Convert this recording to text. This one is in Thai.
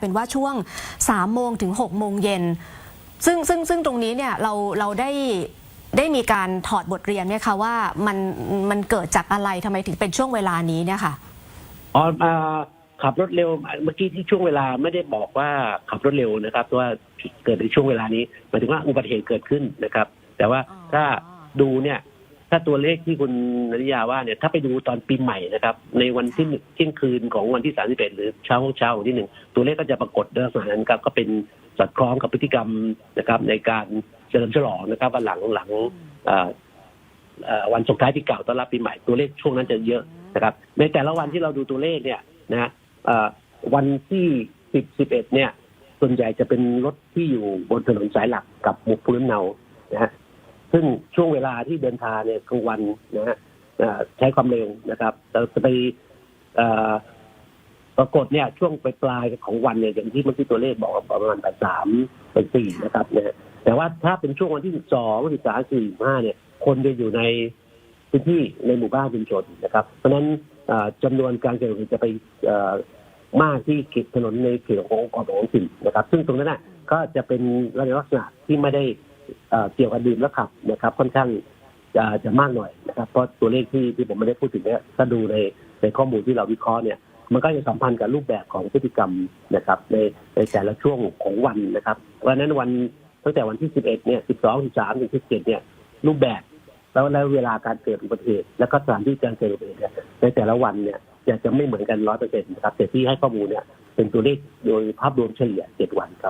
เป็นว่าช่วง3โมงถึง6โมงเย็นซึ่งซึ่งซึ่งตรงนี้เนี่ยเราเราได้ได้มีการถอดบทเรียนไหมคะว่ามันมันเกิดจากอะไรทำไมถึงเป็นช่วงเวลานี้เนี่ยค่ะอ๋ออ่าขับรถเร็วเมื่อกี้ที่ช่วงเวลาไม่ได้บอกว่าขับรถเร็วนะครับว่าเกิดในช่วงเวลานี้หมายถึงว่าอุบัติเหตุเกิดขึ้นนะครับ แต่ว่าอ๋อถ้าดูเนี่ย ถ้าตัวเลขที่คุณนริยาว่าเนี่ยถ้าไปดูตอนปีใหม่นะครับ ในวันที่หนึ่งเที่ยงคืนของวันที่สามสิบเอ็ดหรือเช้าของเช้าของที่หนึ่งตัวเลขก็จะปรากฏในลักษณะนั้นครับก็เป็นสอดคล้องกับพฤติกรรมนะครับ ในการเฉลิมฉลองนะครับวันหลังหลังเอ่อเอ่อวันส่งท้ายปีเก่าต้อนรับปีใหม่ตัวเลขช่วงนั้นจะเยอะนะครับ ในแต่ละวันที่เราดูตัวเลขเนี่ยนะฮะเอ่อวันที่สิบสิบเอ็ดเนี่ยส่วนใหญ่จะเป็นรถที่อยู่บนถนนสายหลักกับหมุกพื้นเนานะฮะ ซึ่งช่วงเวลาที่เดินทางเนี่ยกลางวันนะฮะใช้ความเร็วนะครับเราจะไปปรากฏเนี่ยช่วงปลายปลายของวันเนี่ยอย่างที่เมื่อกี้ตัวเลขบอกประมาณแปดสามแปดสี่นะครับเนะฮะแต่ว่าถ้าเป็นช่วงวันที่สิบสองสิบสามสี่ห้าเนี่ย คนจะอยู่ในพื้นที่ในหมู่บ้านชุมชนนะครับ เพราะฉะนั้นเอ่อจำนวนการเกิดอุบัติเหตุจะไปมากที่เขตถนนในเขตขององค์กรของถิ่นนะครับ ซึ่งตรงนั้นน่ะก็จะเป็นลักษณะที่ไม่ได้ เกี่ยวกับดื่มแล้วขับนะครับค่อนข้างจะจะมากหน่อยนะครับเพราะตัวเลขที่ที่ผมไม่ได้พูดถึงเนี่ยถ้าดูในในข้อมูลที่เราวิเคราะห์เนี่ย มันก็จะสัมพันธ์กับรูปแบบของพฤติกรรมนะครับ ในในแต่ละช่วงของวันนะครับ เพราะฉะนั้นวันตั้งแต่วันที่ 11 เนี่ย 12 13 ถึง17 เนี่ย รูปแบบ แล้วแล้วเวลาการเกิดอุบัติเหตุ แล้วก็สถานที่การเกิดอุบัติเหตุในแต่ละวันเนี่ยจะจะไม่เหมือนกันร้อยเปอร์เซ็นต์นะครับแต่ที่ให้ข้อมูลเนี่ยเป็นตัวเลขโดยภาพรวมเฉลี่ยเจ็ดวันครับ